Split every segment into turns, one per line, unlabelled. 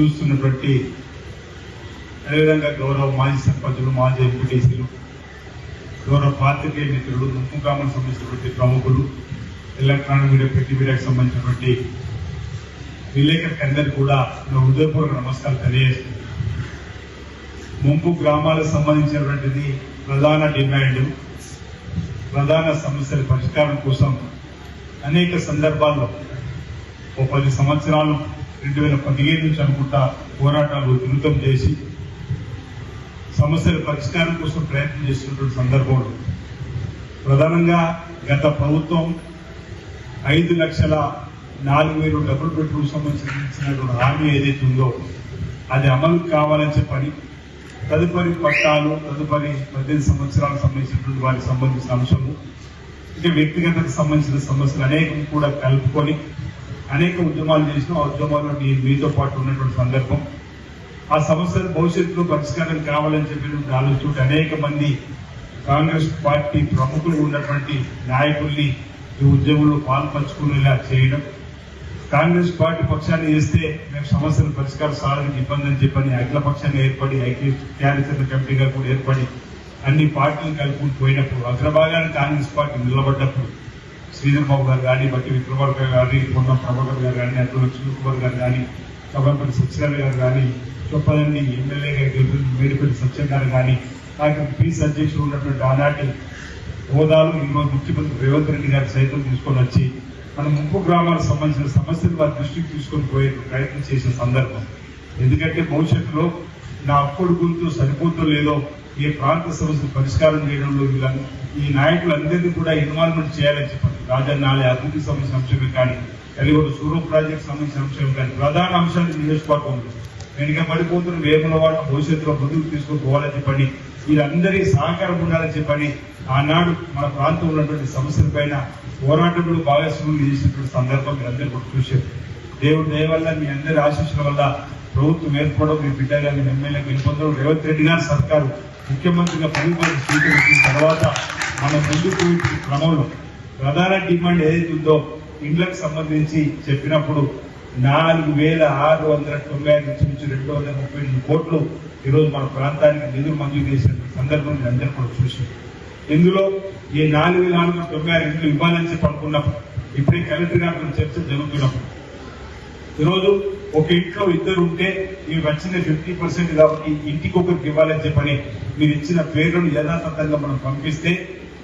చూస్తున్నటువంటి అదేవిధంగా గౌరవ మాజీ సర్పంచులు మాజీ ఎంపీటీసీలు గౌరవ పాత్రికేయ మిత్రులు ముఖ్యకామకు సంబంధించినటువంటి ప్రముఖులు ఎలక్ట్రానిక్ మీడియా పెట్టి మీడియాకు సంబంధించినటువంటి విలేకరికి అందరికీ కూడా నా హృదయపూర్వక నమస్కారం తెలియజేస్తున్నాను. ముంపు గ్రామాలకు సంబంధించినటువంటిది ప్రధాన డిమాండ్ ప్రధాన సమస్యల పరిష్కారం కోసం అనేక సందర్భాల్లో ఓ పది సంవత్సరాలు రెండు వేల పదిహేను నుంచి అనుకుంటా పోరాటాలు ఉధృతం చేసి సమస్యల పరిష్కారం కోసం ప్రయత్నం చేస్తున్నటువంటి సందర్భంలో ప్రధానంగా గత ప్రభుత్వం ఐదు లక్షల నాలుగు వేలు డబుల్ బెడ్రూమ్ సంబంధించినటువంటి హామీ ఏదైతే ఉందో అది అమలు కావాలని చెప్పని తదుపరి పట్టాలు తదుపరి పద్దెనిమిది సంవత్సరాలకు సంబంధించినటువంటి వారికి సంబంధించిన అంశము ఇంకా వ్యక్తిగతకు సంబంధించిన సమస్యలు అనేకం కూడా కలుపుకొని అనేక ఉద్యమాలు చేసిన ఆ ఉద్యమాల్లో నేను మీతో పాటు ఉన్నటువంటి సందర్భం. ఆ సమస్యలు భవిష్యత్తులో పరిష్కారం కావాలని చెప్పినటువంటి ఆలోచన అనేక మంది కాంగ్రెస్ పార్టీ ప్రముఖులు ఉన్నటువంటి నాయకుల్ని ఈ ఉద్యమంలో పాల్పంచుకునేలా చేయడం. కాంగ్రెస్ పార్టీ పక్షాన్ని చేస్తే మేము సమస్యల పరిష్కారం సాధనకి ఇబ్బంది అని చెప్పని అఖిల పక్షాన్ని ఏర్పడి ఐక్య కార్యాచరణ కమిటీగా కూడా ఏర్పడి అన్ని పార్టీలు కలుపుకుని పోయినప్పుడు అగ్రభాగాన్ని కాంగ్రెస్ పార్టీ నిలబడ్డప్పుడు శ్రీధర్ బాబు గారు కానీ బట్టి విక్రమార్ గారు కానీ పొన్నం ప్రభాకర్ గారు కానీ అటు లక్ష్మీ కుమార్ గారు కానీ సభాపతి సత్యనారాయణ గారు కానీ చొప్పదండి ఎమ్మెల్యే గారు మేడిపల్లి సత్యనారాయణ కానీ నాకు పీస్ అధ్యక్షుడు ఉన్నటువంటి ఆనాటి హోదాలు ఈరోజు ముఖ్యమంత్రి రేవంత్ రెడ్డి గారు సైతం తీసుకొని వచ్చి మన ముంపు గ్రామాలకు సంబంధించిన సమస్యలు వారి దృష్టికి తీసుకొని పోయే ప్రయత్నం చేసిన సందర్భం. ఎందుకంటే భవిష్యత్తులో నా అప్పుడు గుర్తు సరిపోతుందో లేదో ఏ ప్రాంత సమస్యలు పరిష్కారం చేయడంలో వీళ్ళని ఈ నాయకులందరినీ కూడా ఇన్వాల్వ్మెంట్ చేయాలని చెప్పారు రాజన్నాలే అభివృద్ధి సంబంధించిన అంశమే కానీ కలిగొడు సూర్య ప్రాజెక్ట్ సంబంధించిన అంశం కానీ ప్రధాన అంశాన్ని నియోజకవర్గంలో వెనుక పడిపోతున్న వేములవాడ భవిష్యత్తులో ముందుకు తీసుకుపోవాలని చెప్పండి వీరందరి సహకారం ఉండాలని చెప్పని ఆనాడు మన ప్రాంతం ఉన్నటువంటి సమస్యలపైన పోరాటంలో భాగస్వాములు చేసినటువంటి సందర్భం మీరందరూ కూడా చూశారు. దేవుడు దయవల్ల మీ అందరి ఆశీస్సుల వల్ల ప్రభుత్వం ఏర్పడడం మీ బిడ్డ గారిని ఎమ్మెల్యే గెలుపొందడం రేవంత్ రెడ్డి గారి సర్కారు ముఖ్యమంత్రిగా పరిపాలన స్వీకరించిన తర్వాత మన ముందుకు క్రమంలో ప్రధాన డిమాండ్ ఏదైతే ఉందో ఇండ్లకు సంబంధించి చెప్పినప్పుడు నాలుగు వేల ఆరు వందల తొంభై ఐదు నుంచి నుంచి రెండు వందల ముప్పై ఎనిమిది కోట్లు ఈరోజు మన ప్రాంతానికి నిధులు మంజూరు చేసిన సందర్భం మీరు అందరూ కూడా చూసారు ఇందులో ఈ నాలుగు వేల ఆరు వందల తొంభై ఆరు ఇండ్లు ఇవ్వాలని చెప్పి అనుకున్నప్పుడు ఇప్పుడే కలెక్టర్ గారు చర్చ జరుగుతున్నప్పుడు ఈరోజు ఒక ఇంట్లో ఇద్దరు ఉంటే ఇవి వచ్చిన ఫిఫ్టీ పర్సెంట్ కాబట్టి ఇంటికి ఒకరికి ఇవ్వాలని చెప్పని మీరు ఇచ్చిన పేర్లను యథాతథంగా మనం పంపిస్తే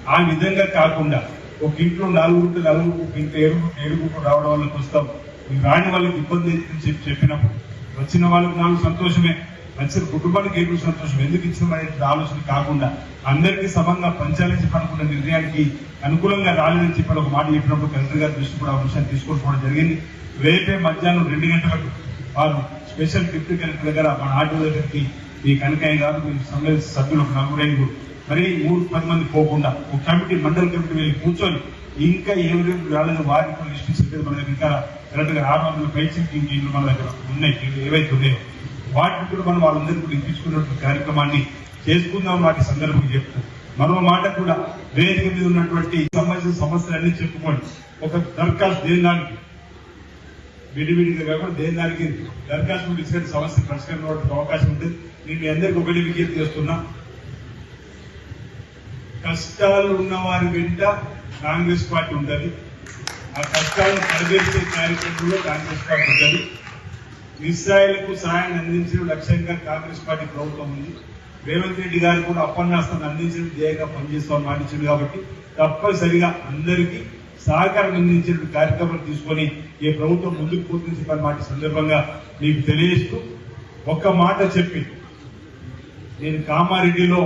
ఆ విధంగా కాకుండా ఒక ఇంట్లో నలుగురు నలుగురు ఒక ఇంట్లో ఏడుగురు ఏడుగురు రావడం వల్ల చూస్తాం మీరు రాని వాళ్ళకి ఇబ్బంది అవుతుందని చెప్పి చెప్పినప్పుడు వచ్చిన వాళ్ళకి నాకు సంతోషమే వచ్చిన కుటుంబానికి ఏడు సంతోషం ఎందుకు ఇచ్చిన ఆలోచన కాకుండా అందరికీ సమంగా పంచాలని చెప్పి అనుకున్న నిర్ణయానికి అనుకూలంగా రాలేదని చెప్పి ఒక మాట చెప్పినప్పుడు కలెక్టర్ గారి దృష్టి కూడా అంశాన్ని విషయాన్ని జరిగింది. రేపే మధ్యాహ్నం రెండు గంటలకు వారు స్పెషల్ డిప్యూటీ కలెక్టర్ దగ్గర మన ఆటో దగ్గరికి మీ కనకయ్య గారు మీ సమయ సభ్యులు ఒక నలుగురు ఐదుగురు మరి మూడు పది మంది పోకుండా ఒక కమిటీ మండల కమిటీ వెళ్ళి కూర్చొని ఇంకా ఎవరెవరు రాలేదు వారికి కూడా లిస్ట్ చెప్పేది మన దగ్గర. ఇంకా కరెక్ట్గా ఆరు వందల పైసలు ఇంట్లో మన దగ్గర ఉన్నాయి ఏవైతే ఉన్నాయో. వాటిని కూడా మనం వాళ్ళందరికీ కూడా ఇప్పించుకున్నటువంటి కార్యక్రమాన్ని చేసుకుందాం వాటి సందర్భంగా చెప్తూ. మరో మాట కూడా వేదిక మీద ఉన్నటువంటి సంబంధించిన సమస్యలన్నీ చెప్పుకోండి ఒక దరఖాస్తు దేని దానికి? విడివిడిగా కాకుండా దేని దానికి? దరఖాస్తు ఇచ్చిన సమస్య పరిష్కారం అవకాశం ఉంటుంది నేను మీ అందరికీ ఒకటి విజ్ఞప్తి చేస్తున్నా. కష్టాలు ఉన్న వారి వెంట కాంగ్రెస్ పార్టీ ఉంటుంది. ఆ కష్టాలను పరిగెత్తే కార్యక్రమంలో కాంగ్రెస్ పార్టీ ఉంటుంది. నిస్సాయులకు సహాయం అందించిన లక్ష్యంగా కాంగ్రెస్ పార్టీ ప్రభుత్వం ఉంది. రేవంత్ రెడ్డి గారు కూడా అప్పన్నాస్తాన్ని అందించడం ధ్యేయంగా పనిచేస్తామని మాటించింది కాబట్టి తప్పనిసరిగా అందరికీ సహకారం అందించిన కార్యక్రమాలు తీసుకొని ఈ ప్రభుత్వం ముందుకు పోతుంది చెప్పని మాట సందర్భంగా మీకు తెలియజేస్తూ ఒక్క మాట చెప్పి నేను కామారెడ్డిలో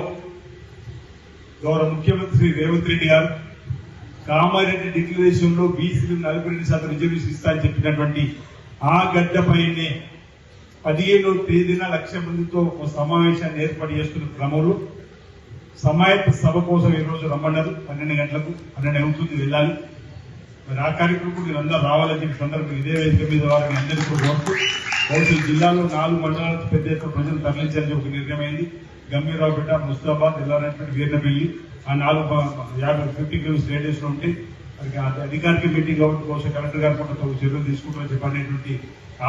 గౌరవ ముఖ్యమంత్రి శ్రీ రేవంత్ రెడ్డి గారు కామారెడ్డి డిక్లరేషన్లో బీసీలు నలభై రెండు శాతం రిజర్వేషన్ ఇస్తా అని చెప్పినటువంటి ఆ గడ్డపైనే పదిహేను తేదీన లక్ష మందితో ఒక సమావేశాన్ని ఏర్పాటు చేస్తున్న క్రమంలో సమాయత్త సభ కోసం ఈ రోజు రమ్మన్నారు. పన్నెండు గంటలకు పన్నెండు అవుతుంది వెళ్ళాలి. మరి ఆ కార్యక్రమం కూడా అందరూ రావాలని చెప్పి సందర్భం ఇదే వేదిక మీద వారిని అందరికీ కోరుతూ బహుశా జిల్లాలో నాలుగు మండలాలకు పెద్ద ఎత్తున ప్రజలు తరలించాలని ఒక నిర్ణయం అయింది. గంభీరావుపేట ముస్తాబాద్ ఎల్లారెడ్డిపేట వీర్నపల్లి ఆ నాలుగు యాభై ఫిఫ్టీ కిలోమీటర్స్ రేడియస్లో ఉంటే అధికారికి మీటింగ్ కాబట్టి బహుశా కలెక్టర్ గారు కూడా చర్యలు తీసుకుంటారని చెప్పనేటువంటి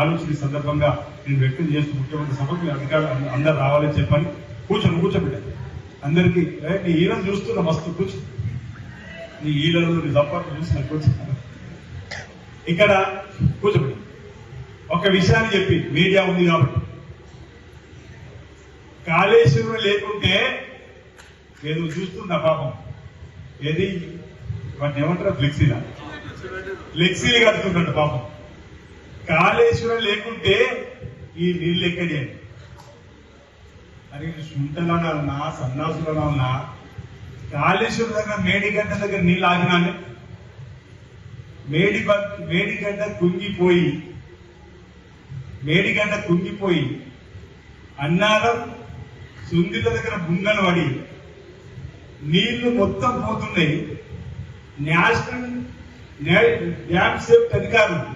ఆలోచన ఈ సందర్భంగా నేను వ్యక్తం చేస్తూ ముఖ్యమంత్రి సభకు అధికారులు అందరు రావాలని చెప్పని కూర్చొని కూర్చోబెట్టాను. అందరికీ నీ ఈలను చూస్తున్నా మస్తు కూర్చో. నీ ఈలలో నీ దప్పాలు చూసిన కూర్చో. ఇక్కడ కూర్చోబెట్టాను ఒక విషయాన్ని చెప్పి మీడియా ఉంది కాబట్టి. కాళేశ్వరం లేకుంటే ఏదో చూస్తున్నా పాపం. ఏది? వాటిని ఏమంటారు? ఫ్లెక్సీలా? ఫ్లెక్సీలు కడుతున్నాడు పాపం. కాళేశ్వరం లేకుంటే ఈ నీళ్ళు ఎక్కడి అరే అని సుంటలో ఉన్నా సన్నాసులలో కాళేశ్వరం దగ్గర మేడిగడ్డ దగ్గర నీళ్ళు ఆగినానే. మేడి మేడిగడ్డ కుంగిపోయి మేడిగడ్డ కుంగిపోయి అన్నారం సుందిల దగ్గర బుంగలు పడి నీళ్ళు మొత్తం పోతున్నాయి. నేషనల్ డ్యామ్ సేఫ్టీ అధికారులు.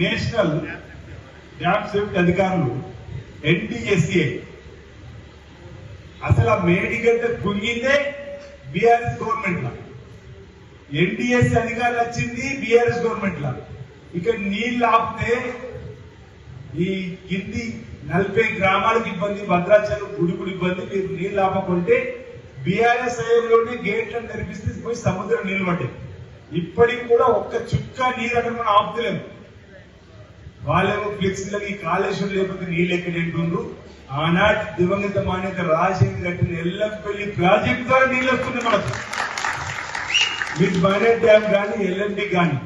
నేషనల్ డ్యామ్ సేఫ్టీ అధికారులు ఎన్టీఎస్ఏ. అసలు ఆ మేడిగడ్డ కుంగిందే బీఆర్ఎస్ గవర్నమెంట్ లా ఎన్టీఎస్ అధికారులు వచ్చింది బీఆర్ఎస్ గవర్నమెంట్ లా ఇక నీళ్ళు ఆపితే ఈ కింది నలభై గ్రామాలకు ఇబ్బంది భద్రాచలం గుడిగుడు ఇబ్బంది మీరు నీళ్ళు ఆపకుంటే బీఆర్ఎస్ హయాంలోనే గేట్లను తెరిపిస్తే పోయి సముద్రం నీళ్ళు పడ్డాయి. ఇప్పటికి కూడా ఒక్క చుక్క నీరు అక్కడ మనం ఆపుతలేము. వాళ్ళేమో ఫ్లెక్సీలకి ఈ కాళేశ్వరం లేకపోతే నీళ్ళు ఎక్కడ ఎంటుండ్రు ఆనాటి దివంగత మాన్యత రాజేంద్ర కట్టిన ఎల్లంపల్లి ప్రాజెక్ట్ ద్వారా నీళ్ళు వస్తుంది మనకు. మీకు మైనర్ డ్యామ్ కానీ ఎల్ఎండి కానీ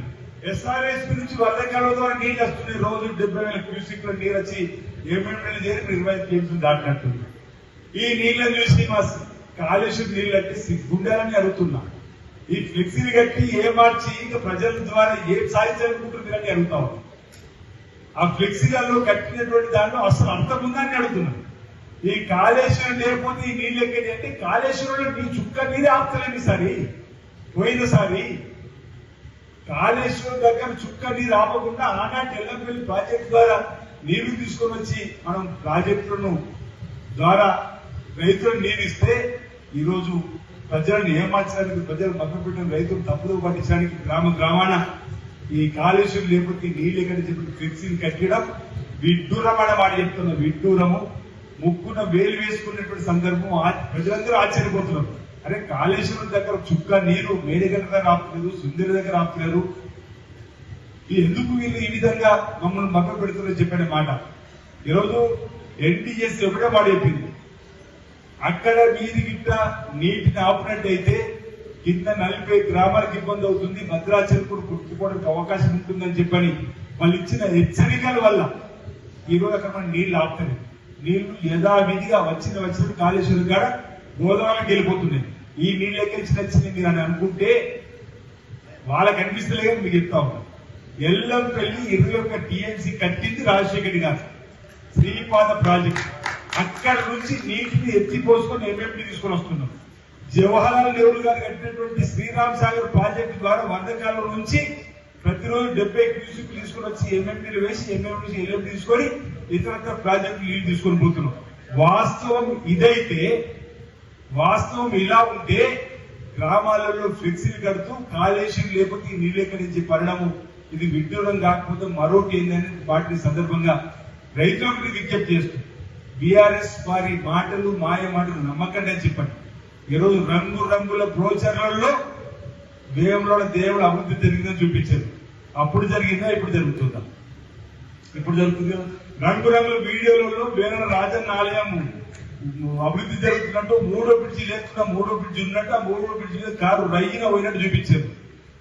ఎస్ఆర్ఎస్ నుంచి వరదకాలం ద్వారా నీళ్ళు వస్తున్నాయి. రోజు డెబ్బై వేల క్యూసిక్లో నీరు వచ్చి ఏమేమి చేరి ఇరవై కేజీలు దాటినట్టుంది. ఈ నీళ్ళని చూసి మా కాలుష్యం నీళ్ళు అంటే సిగ్గుండాలని అడుగుతున్నా. ఈ ఫ్లెక్సీలు కట్టి ఏ మార్చి ఇంకా ప్రజల ద్వారా ఏం సాధించాలనుకుంటుంది అని అడుగుతా ఆ ఫ్లెక్సీలలో కట్టినటువంటి దాంట్లో అసలు అర్థం ఉందని అడుగుతున్నాను ఈ కాళేశ్వరం లేకపోతే ఈ నీళ్ళు ఎక్కడి అంటే కాళేశ్వరంలో నీ చుక్క నీరే ఆపుతలేని సారి పోయినసారి కాళేశ్వరం దగ్గర చుక్క నీరు ఆపకుండా ఆనాటి ఎల్లంపల్లి ప్రాజెక్ట్ ద్వారా నీళ్ళు తీసుకొని వచ్చి మనం ప్రాజెక్టులను ద్వారా రైతులకు నీరు ఇస్తే ఈరోజు ప్రజలను ఏమార్చడానికి ప్రజలు మభ్యపెట్టిన రైతులు తప్పుదో పట్టించడానికి గ్రామ గ్రామాన ఈ కాళేశ్వరం లేకపోతే నీళ్ళు ఎక్కడ చెప్పి ఫ్లెక్సీని కట్టడం విడ్డూరం అనే మాట చెప్తున్నా విడ్డూరము ముక్కున వేలు వేసుకున్నటువంటి సందర్భం ప్రజలందరూ ఆశ్చర్యపోతున్నారు. అరే కాళేశ్వరం దగ్గర చుక్క నీరు మేడిగడ్డ దగ్గర ఆపుతలేదు సుందరి దగ్గర ఆపుతలేరు ఈ ఎందుకు వీళ్ళు ఈ విధంగా మమ్మల్ని మక్క పెడుతున్నారని చెప్పిన మాట. ఈరోజు ఎన్టీఎస్ ఒకటే మాట చెప్పింది అక్కడ మీది గిట్ట నీటిని ఆపినట్టయితే కింద నలభై గ్రామాలకు ఇబ్బంది అవుతుంది. భద్రాచలం కూడా గుర్తుకోవడానికి అవకాశం ఉంటుందని చెప్పని వాళ్ళు ఇచ్చిన హెచ్చరికల వల్ల ఈ రోజు అక్కడ మనం నీళ్ళు ఆపుతున్నాయి నీళ్ళు యథావిధిగా వచ్చిన వచ్చిన కాళేశ్వరం కాడ గోదావరికి వెళ్ళిపోతున్నాయి. ఈ నీళ్ళు ఎక్కడి వచ్చినాయి మీరు అని అనుకుంటే వాళ్ళకి అనిపిస్తలే కానీ మీకు చెప్తా ఉన్నా. ఎల్లంపల్లి ఇరవై ఒక్క టీఎంసీ కట్టింది రాజశేఖర్ గారు. శ్రీపాద ప్రాజెక్ట్. అక్కడ నుంచి నీటిని ఎత్తిపోసుకొని ఎంఎండి తీసుకొని వస్తున్నాం. జవహర్లాల్ నెహ్రూ గారు కట్టినటువంటి శ్రీరామ్ సాగర్ ప్రాజెక్టు ద్వారా వంద కాలం నుంచి ప్రతిరోజు డెబ్బై క్యూసిక్ తీసుకొని వచ్చి ఎంఎండీలు వేసి ఎంఎం నుంచి ఎల్ఎండి తీసుకొని ఇతరత్ర ప్రాజెక్టులు నీళ్ళు తీసుకొని పోతున్నాం. వాస్తవం ఇదైతే వాస్తవం ఇలా ఉంటే గ్రామాలలో ఫ్లెక్సీలు కడుతూ కాలుష్యం లేకపోతే ఈ పరిణామం ఇది విడ్డూరం కాకపోతే మరొకటి ఏందని వాటిని సందర్భంగా రైతులకు విజ్ఞప్తి చేస్తూ బీఆర్ఎస్ వారి మాటలు మాయ మాటలు నమ్మకండి అని చెప్పండి. ఈరోజు రంగు రంగుల బ్రోచర్లలో వేయంలో దేవుడు అభివృద్ధి జరిగిందని చూపించారు. అప్పుడు జరిగిందా ఇప్పుడు జరుగుతుందా? ఇప్పుడు జరుగుతుంది. రంగు రంగుల వీడియోలలో వేరే రాజన్న ఆలయం అభివృద్ధి జరుగుతున్నట్టు మూడో బ్రిడ్జి లేకుండా మూడో బ్రిడ్జి ఉన్నట్టు ఆ మూడో బ్రిడ్జి మీద కారు రైగా పోయినట్టు చూపించారు.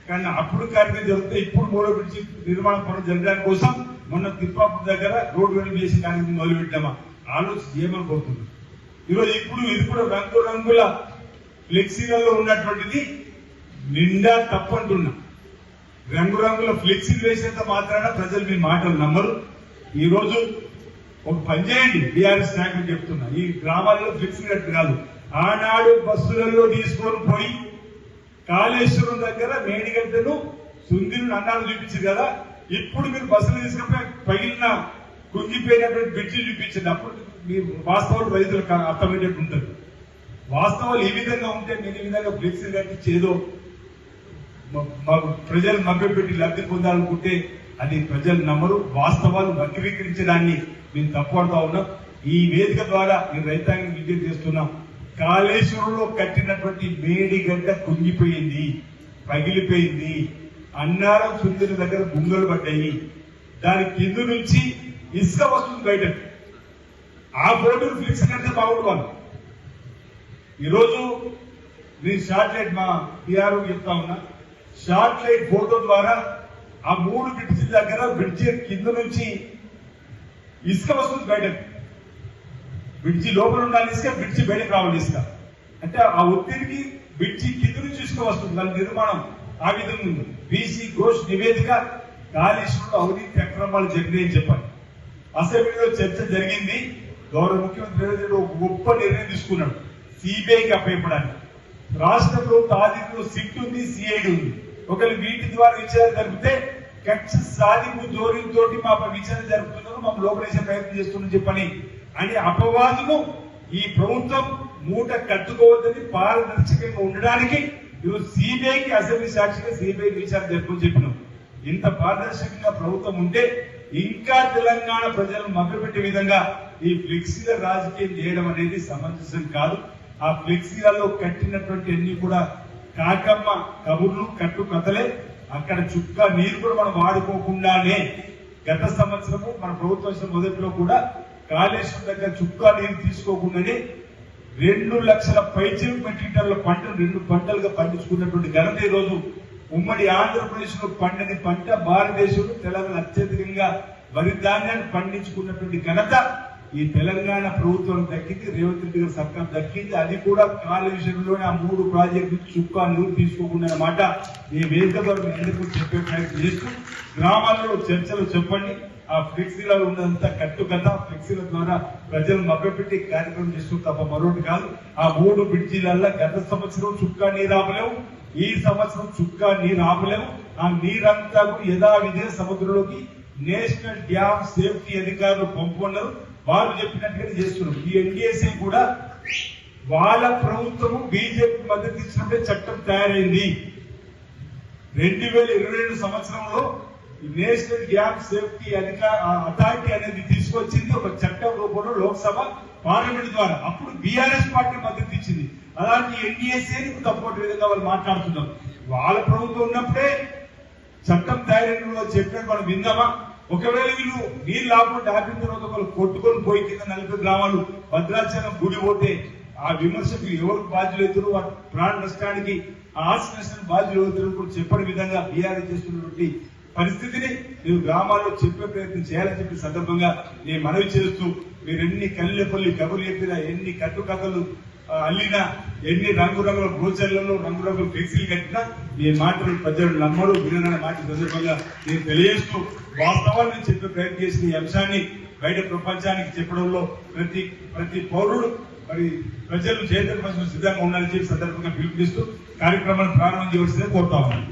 కానీ అప్పుడు కార్యక్రమం జరిగితే ఇప్పుడు మూడో బ్రిడ్జి నిర్మాణ పనులు జరగడానికి కోసం మొన్న తిప్పాపూర్ దగ్గర రోడ్డు వెళ్ళి చేసి కార్యక్రమం మొదలు పెట్టామా ఆలోచన చేయమని ఈరోజు ఇప్పుడు ఇది కూడా రంగు రంగుల ఫ్లెక్సీలలో ఉన్నటువంటిది నిండా తప్పంటున్నా రంగురంగుల ఫ్లెక్సీలు వేసేంత మాత్రాన ప్రజలు మీ మాటలు నమ్మరు. ఈరోజు ఒక పని చేయండి. బీఆర్ఎస్ నాయకులు చెప్తున్నా. ఈ గ్రామాల్లో ఫ్లెక్సీ కట్టు కాదు. ఆనాడు బస్సులలో తీసుకొని పోయి కాళేశ్వరం దగ్గర మేడిగడ్డను సుందిరుని అన్నాలు చూపించారు కదా. ఇప్పుడు మీరు బస్సులు తీసుకుపోయి పగిలిన కుంగిపోయినటువంటి బ్రిడ్జి చూపించండి. అప్పుడు మీ వాస్తవాలు రైతులకు అర్థమయ్యేటట్టు ఉంటుంది వాస్తవాలు ఏ విధంగా ఉంటే నేను ఈ విధంగా ఫ్లెక్సీ కట్టించేదో మాకు ప్రజలు మభ్యపెట్టి లబ్ధి పొందాలనుకుంటే అది ప్రజలు నమ్మరు. వాస్తవాలు వక్రీకరించడాన్ని మేము తప్పడుతా ఉన్నాం. ఈ వేదిక ద్వారా మేము రైతాంగం విజ్ఞప్తి చేస్తున్నాం. కాళేశ్వరంలో కట్టినటువంటి మేడిగడ్డ కుంగిపోయింది పగిలిపోయింది. అన్నారం సుందరి దగ్గర గుంగలు పడ్డాయి. దాని కింద నుంచి ఇసుక వస్తుంది బయట. ఆ బోర్డు ఫిక్స్ కంటే బాగుండు వాళ్ళు. ఈరోజు నేను షార్ట్ లైట్ మా పిఆర్ చెప్తా ఉన్నా. షార్ట్ లైట్ ఫోటో ద్వారా ఆ మూడు బ్రిడ్జి దగ్గర బ్రిడ్జి కింద నుంచి ఇసుక వస్తుంది బయటకు. బ్రిడ్జి లోపల ఉండాలి ఇసుక బ్రిడ్జి బయటకు రావాలి ఇసుక. అంటే ఆ ఒత్తిడికి బ్రిడ్జి కింద నుంచి ఇసుక వస్తుంది. దాని నిర్మాణం ఆ విధంగా ఉంది. బీసీ ఘోష్ నివేదిక కాళేశ్వరంలో అవినీతి అక్రమాలు జరిగినాయని చెప్పాలి. అసెంబ్లీలో చర్చ జరిగింది. గౌరవ ముఖ్యమంత్రి రేవంత్ రెడ్డి ఒక గొప్ప నిర్ణయం తీసుకున్నాడు. సిబిఐకి అప్పయపడానికి రాష్ట్ర ప్రభుత్వ ఆధీనంలో సిట్ ఉంది సిఐడి ఉంది. ఒకరు వీటి ద్వారా విచారణ జరిపితే కక్ష సాధింపు ధోరణితో మా విచారణ జరుపుతున్నారు మమ్మల్ని లోపలేసే ప్రయత్నం చేస్తున్నారు చెప్పని. అని అపవాదును ఈ ప్రభుత్వం మూట కట్టుకోవద్దని పారదర్శకంగా ఉండడానికి ఈరోజు సిబిఐకి అసెంబ్లీ సాక్షిగా సిబిఐ విచారణ జరుపుకొని చెప్పినాం. ఇంత పారదర్శకంగా ప్రభుత్వం ఉంటే ఇంకా తెలంగాణ ప్రజలను మభ్యపెట్టే విధంగా ఈ ఫ్లెక్సీల రాజకీయం చేయడం అనేది సమంజసం కాదు. ఆ ఫ్లెక్సీలలో కట్టినటువంటి అన్ని కూడా కాకమ్మ కబుర్లు కట్టు కథలే. అక్కడ చుక్క నీరు కూడా మనం వాడుకోకుండానే గత సంవత్సరము మన ప్రభుత్వం మొదట్లో కూడా కాళేశ్వరం దగ్గర చుక్క నీరు తీసుకోకుండానే రెండు లక్షల పైచిలు మెట్రిక్ టన్నుల పంటను రెండు పంటలుగా పండించుకున్నటువంటి ఘనత ఈ రోజు ఉమ్మడి ఆంధ్రప్రదేశ్లో పండని పంట భారతదేశంలో తెలంగాణ అత్యధికంగా వరి ధాన్యాన్ని పండించుకున్నటువంటి ఘనత. ఈ తెలంగాణ ప్రభుత్వం దక్కింది రేవంత్ రెడ్డి గారి సర్కార్ దక్కింది. అది కూడా విషయంలోనే ఆ మూడు ప్రాజెక్టు చుక్క నీరు తీసుకోకుండా అన్నమాట ఈ వేదిక ద్వారా చెప్పే ప్రయత్నం చేస్తూ గ్రామాల్లో చర్చలు చెప్పండి. ఆ ఫ్లెక్సీలో ఉన్నంత కట్టు కథ ఫ్లెక్సీల ద్వారా ప్రజలు మభ్యపెట్టి కార్యక్రమం చేస్తూ తప్ప మరొకటి కాదు. ఆ మూడు బ్రిడ్జీలల్లో గత సంవత్సరం చుక్క నీరు ఆపలేవు ఈ సంవత్సరం చుక్క నీరు ఆపలేవు. ఆ నీరంతా కూడా యథావిధే సముద్రంలోకి నేషనల్ డ్యామ్ సేఫ్టీ అధికారులు పంపుకున్నారు. వారు చెప్పినట్టుగా చేస్తున్నారు. ఈ ఎన్డీఎస్ఏ కూడా వాళ్ళ ప్రభుత్వము బీజేపీ మద్దతు ఇచ్చినప్పుడే చట్టం తయారైంది. రెండు వేల ఇరవై రెండు సంవత్సరంలో నేషనల్ గ్యాప్ సేఫ్టీ అధికార అథారిటీ అనేది తీసుకొచ్చింది. ఒక చట్టం రూపంలో లోక్సభ పార్లమెంట్ ద్వారా. అప్పుడు బీఆర్ఎస్ పార్టీ మద్దతు ఇచ్చింది. అలాంటి ఎన్డీఎస్ఏని తప్పటి విధంగా వాళ్ళు మాట్లాడుతున్నారు. వాళ్ళ ప్రభుత్వం ఉన్నప్పుడే చట్టం తయారైన చెప్పినట్టు మనం విందామా? ఒకవేళ వీళ్ళు నీళ్ళు లేకుండా ఆపిన తర్వాత కొట్టుకొని పోయి కింద నలభై గ్రామాలు భద్రాచలం గుడి పోతే ఆ విమర్శకు ఎవరు బాధ్యులు అవుతారు? వాటి ప్రాణ నష్టానికి ఆస్తి నష్టానికి బాధ్యులు అవుతారు కూడా చెప్పని విధంగా బీఆర్ చేస్తున్నటువంటి పరిస్థితిని మీరు గ్రామాల్లో చెప్పే ప్రయత్నం చేయాలని చెప్పి సందర్భంగా నేను మనవి చేస్తూ మీరు ఎన్ని కళ్ళెపల్లి కబుర్లు చెప్పినా ఎన్ని కట్టుకథలు అల్లినా ఎన్ని రంగురంగుల గోచర్లలో రంగురంగుల ఫ్లెక్సీలు కట్టినా మీ మాటలు ప్రజలు నమ్మరు వినని మాట సందర్భంగా నేను తెలియజేస్తూ వాస్తవాలు నేను చెప్పే ప్రయత్నం చేసిన ఈ అంశాన్ని బయట ప్రపంచానికి చెప్పడంలో ప్రతి ప్రతి పౌరుడు మరి ప్రజలు చైతన్య సిద్ధంగా ఉండాలని చెప్పి సందర్భంగా పిలుపునిస్తూ కార్యక్రమాన్ని ప్రారంభం చేయవలసిందే కోరుతా ఉన్నాను.